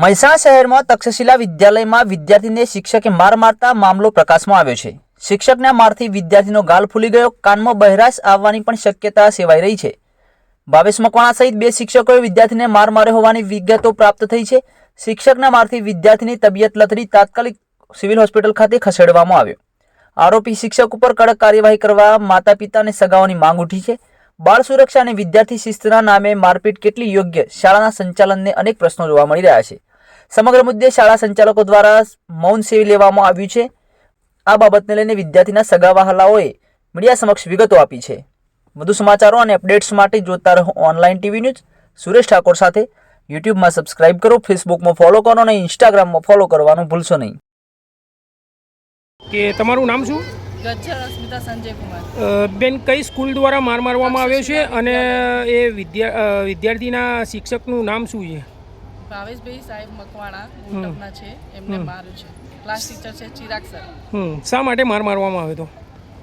મહેસાણા શહેરમાં તક્ષશિલા વિદ્યાલયમાં વિદ્યાર્થીને શિક્ષકે માર મારતા મામલો પ્રકાશમાં આવ્યો છે. શિક્ષકના મારથી વિદ્યાર્થીનો ગાલ ફૂલી ગયો, કાનમાં બહેરાશ આવવાની પણ શક્યતા સેવાઈ રહી છે. ભાવેશ મકવાણા સહિત બે શિક્ષકોએ વિદ્યાર્થીને માર માર્યો હોવાની વિગતો પ્રાપ્ત થઈ છે. શિક્ષકના મારથી વિદ્યાર્થીની તબિયત લથડી તાત્કાલિક સિવિલ હોસ્પિટલ ખાતે ખસેડવામાં આવ્યો. આરોપી શિક્ષક ઉપર કડક કાર્યવાહી કરવા માતા પિતા અને સગાઓની માંગ ઉઠી છે. બાળ સુરક્ષા અને વિદ્યાર્થી શિસ્તના નામે મારપીટ કેટલી યોગ્ય શાળાના સંચાલનને અનેક પ્રશ્નો જોવા મળી રહ્યા છે. સમગ્ર મુદ્દે શાળા સંચાલકો દ્વારા મૌન સેવી લેવામાં આવ્યું છે. આ બાબતને લઈને વિદ્યાર્થીના સગા વહાલાઓએ મીડિયા સમક્ષ વિગતો આપી છે. વધુ સમાચારો અને અપડેટ્સ માટે જોતા રહો online TV news. Suresh Thakor સાથે યુટ્યુબમાં સબસ્ક્રાઇબ કરો ફેસબુકમાં ફોલો કરો અને ઇન્સ્ટાગ્રામમાં ફોલો કરવાનું ભૂલશો નહીં. કે તમારું નામ શું? ગજ્જર અસ્મિતા સંજય કુમાર બેન કઈ સ્કૂલ દ્વારા માર મારવામાં આવ્યો છે અને એ વિદ્યા વિદ્યાર્થીના શિક્ષકનું નામ શું છે? ભાવેશભાઈ સાહેબ મકવાણા ગુંટકના છે એમને માર્યું છે. ક્લાસ ટીચર છે ચિરાગ સર. હમ. શા માટે માર મારવામાં આવ્યો તો?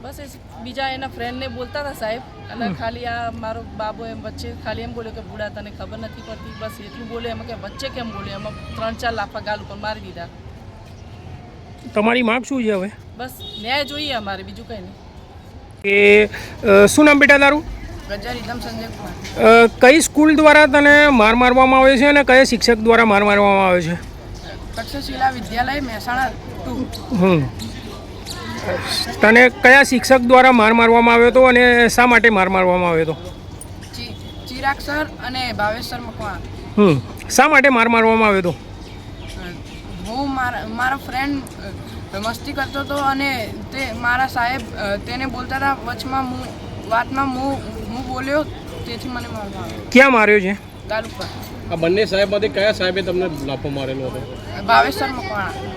બસ એ બીજા એના ફ્રેન્ડને બોલતા હતા સાહેબ અને ખાલી આ મારો બાબો એમ વચ્ચે ખાલી એમ બોલ્યો કે બુડા તને ખબર નથી પડતી. બસ એટલું બોલે એમાં કે વચ્ચે કેમ બોલ્યો એમાં ત્રણ ચાર લાફા ગાલ ઉપર મારી દીધા. તમારી માગ શું છે હવે? બસ ન્યાય જોઈએ અમારે બીજું કંઈ નહીં. કે શું નામ બેટા તારું? કઈ સ્કૂલ દ્વારા તને માર મારવામાં આવે છે અને કયા શિક્ષક દ્વારા માર મારવામાં આવે છે? તક્ષશિલા વિદ્યાલય મહેસાણા તને કયા શિક્ષક દ્વારા માર મારવામાં આવ્યો હતો અને શા માટે માર મારવામાં આવ્યો હતો? ચિરાગ સર અને ભાવેશ સર મકવાણા. હમ. શા માટે માર મારવામાં આવ્યો હતો? હું મારા મારો ફ્રેન્ડ મસ્તી કરતો હતો અને તે મારા સાહેબ તેને બોલતા હતા વચમાં હું વાતમાં હું બોલ્યો તેથી મને આવ્યો ક્યાં માર્યો છે? આ બંને સાહેબમાંથી કયા સાહેબે તમને લાફો મારેલો હતો? ભાવેશ સર મકવાણા.